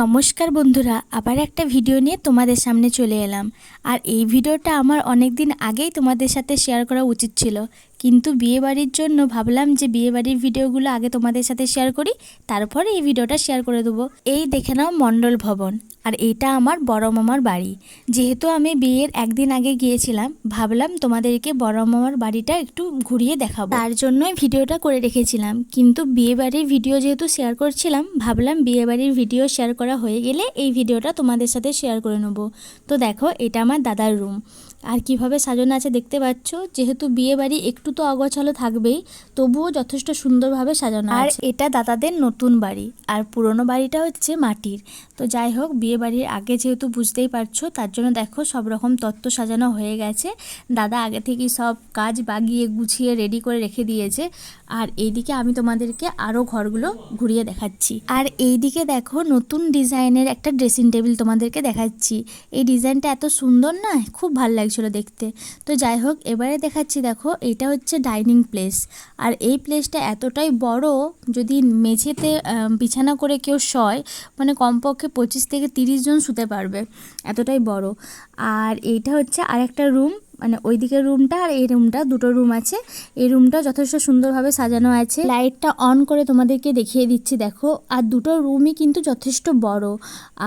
নমস্কার বন্ধুরা, আবার একটা ভিডিও নিয়ে তোমাদের সামনে চলে এলাম। আর এই ভিডিওটা আমার অনেক দিন আগেই তোমাদের সাথে শেয়ার করা উচিত ছিল। কিন্তু বিয়েবাড়ির জন্য ভাবলাম যে বিয়েবাড়ির ভিডিওগুলো আগে তোমাদের সাথে শেয়ার করি, তারপরে এই ভিডিওটা শেয়ার করে দেবো। এই দেখে নাও মণ্ডল ভবন, আর এটা আমার বড় মামার বাড়ি। যেহেতু আমি বিয়ের একদিন আগে গিয়েছিলাম, ভাবলাম তোমাদেরকে বড় মামার বাড়িটা একটু ঘুরিয়ে দেখাবো। তার জন্যই ভিডিওটা করে রেখেছিলাম, কিন্তু বিয়ে বাড়ির ভিডিও যেহেতু শেয়ার করছিলাম, ভাবলাম বিয়ে বাড়ির ভিডিও শেয়ার করা হয়ে গেলে এই ভিডিওটা তোমাদের সাথে শেয়ার করে নেব। তো দেখো, এটা আমার দাদার রুম আর কীভাবে সাজানো আছে দেখতে পাচ্ছ? যেহেতু বিয়ে বাড়ি একটু তো অগোছালো থাকবেই তবুও যথেষ্ট সুন্দরভাবে সাজানো আর এটা দাদাদের নতুন বাড়ি আর পুরনো বাড়িটা হচ্ছে মাটির। তো যাই হোক বিয়ে বাড়ির আগে যেহেতু বুঝতেই পারছ তার জন্য দেখো সব রকম তত্ত্ব সাজানো হয়ে গেছে। দাদা আগে থেকেই সব কাজ বাগিয়ে গুছিয়ে রেডি করে রেখে দিয়েছে। আর এইদিকে আমি তোমাদেরকে আরও ঘরগুলো ঘুরিয়ে দেখাচ্ছি। আর এইদিকে দেখো নতুন ডিজাইনের একটা ড্রেসিং টেবিল তোমাদেরকে দেখাচ্ছি। এই ডিজাইনটা এত সুন্দর না খুব ভালো লাগছিল দেখতে। তো যাই হোক, এবারে দেখাচ্ছি দেখো, এটা হচ্ছে ডাইনিং প্লেস। আর এই প্লেসটা এতটাই বড়, যদি মেঝেতে বিছানা করে কেউ শয় মানে কমপক্ষে পঁচিশ থেকে তিরিশ জন শুতে পারবে। এতটাই বড়। আর এইটা হচ্ছে আরেকটা রুম মানে ওই দিকের রুমটা আর এই রুমটা দুটো রুম আছে। এই রুমটা যথেষ্ট সুন্দরভাবে সাজানো আছে। লাইটটা অন করে তোমাদেরকে দেখিয়ে দিচ্ছি, দেখো। আর দুটো রুমই কিন্তু যথেষ্ট বড়।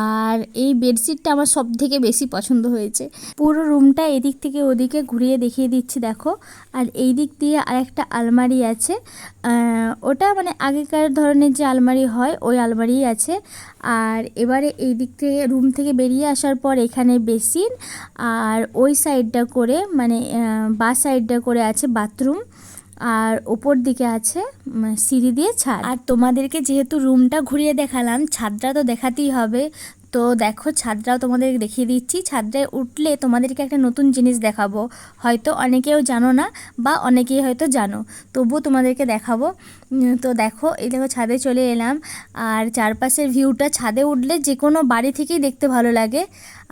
আর এই বেডশিটটা আমার সব থেকে বেশি পছন্দ হয়েছে। পুরো রুমটা এদিক থেকে ওদিকে ঘুরিয়ে দেখিয়ে দিচ্ছি, দেখো। আর এই দিক দিয়ে আরেকটা আলমারি আছে। ওটা মানে আগেকার ধরনের যে আলমারি হয়, ওই আলমারিই আছে। আর এবারে এই দিক থেকে রুম থেকে বেরিয়ে আসার পর এখানে বেসিন। আর ওই সাইডটা করে মানে বা সাইডটা করে আছে বাথরুম আর ওপর দিকে আছে সিঁড়ি দিয়ে ছাদ। আর তোমাদেরকে যেহেতু রুমটা ঘুরিয়ে দেখালাম, ছাদটা তো দেখাতেই হবে। তো দেখো, ছাদটাও তোমাদের দেখিয়ে দিচ্ছি। ছাদটায় উঠলে তোমাদেরকে একটা নতুন জিনিস দেখাবো। হয়তো অনেকেও জানো না বা অনেকেই হয়তো জানো। তবুও তোমাদেরকে দেখাবো। তো দেখো, এই দেখো, ছাদে চলে এলাম। আর চারপাশের ভিউটা ছাদে উঠলে যে কোনো বাড়ি থেকেই দেখতে ভালো লাগে।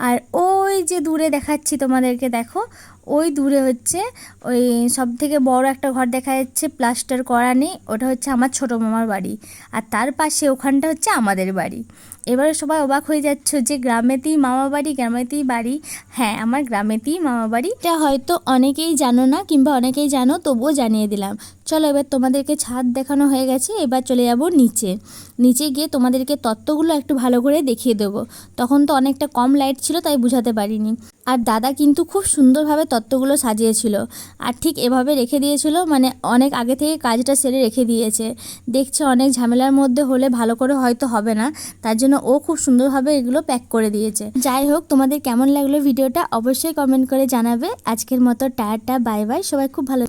আর ওই যে দূরে দেখাচ্ছি তোমাদেরকে, দেখো ওই দূরে হচ্ছে ওই সব থেকে বড় একটা ঘর দেখা যাচ্ছে, প্লাস্টার করা নেই, ওটা হচ্ছে আমার ছোটো মামার বাড়ি। আর তার পাশে ওখানটা হচ্ছে আমাদের বাড়ি। এবারে সবাই অবাক হয়ে যাচ্ছ যে গ্রামেতেই মামা বাড়ি, গ্রামেতেই বাড়ি। হ্যাঁ আমার গ্রামেতেই মামা বাড়ি। এটা হয়তো অনেকেই জানো না কিংবা অনেকেই জানো, তবুও জানিয়ে দিলাম। চলো এবার তোমাদেরকে ছাদ দেখানো হয়ে গেছে, এবার চলে যাব নিচে। নিচে গিয়ে তোমাদেরকে তত্ত্বগুলো একটু ভালো করে দেখিয়ে দেবো। তখন তো অনেকটা কম লাইট ছিল, তাই বুঝাতে পারিনি। আর দাদা কিন্তু খুব সুন্দরভাবে তত্ত্বগুলো সাজিয়েছিল। আর ঠিক এভাবে রেখে দিয়েছিল মানে অনেক আগে থেকে কাজটা সেরে রেখে দিয়েছে। দেখছে অনেক ঝামেলার মধ্যে হলে ভালো করে হয়তো হবে না, তার জন্য ও খুব সুন্দরভাবে এগুলো প্যাক করে দিয়েছে। যাই হোক, তোমাদের কেমন লাগল ভিডিওটা অবশ্যই কমেন্ট করে জানাবে। আজকের মতো টায়ারটা বাই বাই, সবাই খুব ভালো